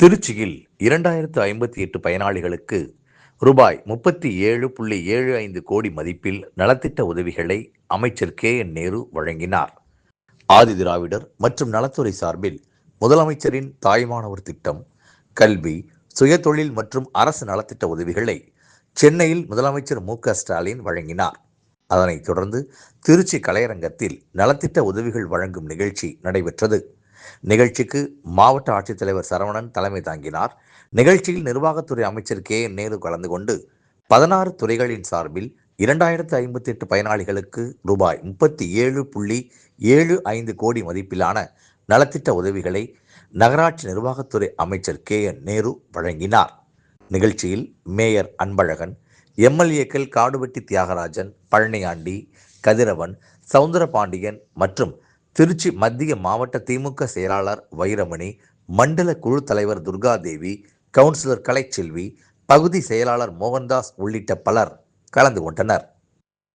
திருச்சியில் இரண்டாயிரத்து ஐம்பத்தி எட்டு பயனாளிகளுக்கு ரூபாய் முப்பத்தி ஏழு புள்ளி ஏழு ஐந்து கோடி மதிப்பில் நலத்திட்ட உதவிகளை அமைச்சர் கே என் நேரு வழங்கினார். ஆதிதிராவிடர் மற்றும் நலத்துறை சார்பில் முதலமைச்சரின் தாய்மானவர் திட்டம் கல்வி சுயதொழில் மற்றும் அரசு நலத்திட்ட உதவிகளை சென்னையில் முதலமைச்சர் மு க ஸ்டாலின் வழங்கினார். அதனைத் தொடர்ந்து திருச்சி கலையரங்கத்தில் நலத்திட்ட உதவிகள் வழங்கும் நிகழ்ச்சி நடைபெற்றது. நிகழ்ச்சிக்கு மாவட்ட ஆட்சித்தலைவர் சரவணன் தலைமை தாங்கினார். நிகழ்ச்சியில் நிர்வாகத்துறை அமைச்சர் கே. என். நேரு கலந்து கொண்டு பதினாறு துறைகளின் சார்பில் இரண்டாயிரத்து ஐம்பத்தி எட்டு பயனாளிகளுக்கு ரூபாய் முப்பத்தி ஏழு புள்ளி ஏழு ஐந்து கோடி மதிப்பிலான நலத்திட்ட உதவிகளை நகராட்சி நிர்வாகத்துறை அமைச்சர் கே. என். நேரு வழங்கினார். நிகழ்ச்சியில் மேயர் அன்பழகன் எம்எல்ஏக்கள் காடுவெட்டி தியாகராஜன் பழனியாண்டி கதிரவன் சவுந்தரபாண்டியன் மற்றும் திருச்சி மத்திய மாவட்ட திமுக செயலாளர் வைரமணி மண்டல குழு தலைவர் துர்காதேவி கவுன்சிலர் கலைச்செல்வி பகுதி செயலாளர் மோகன்தாஸ் உள்ளிட்ட பலர் கலந்து கொண்டனர்.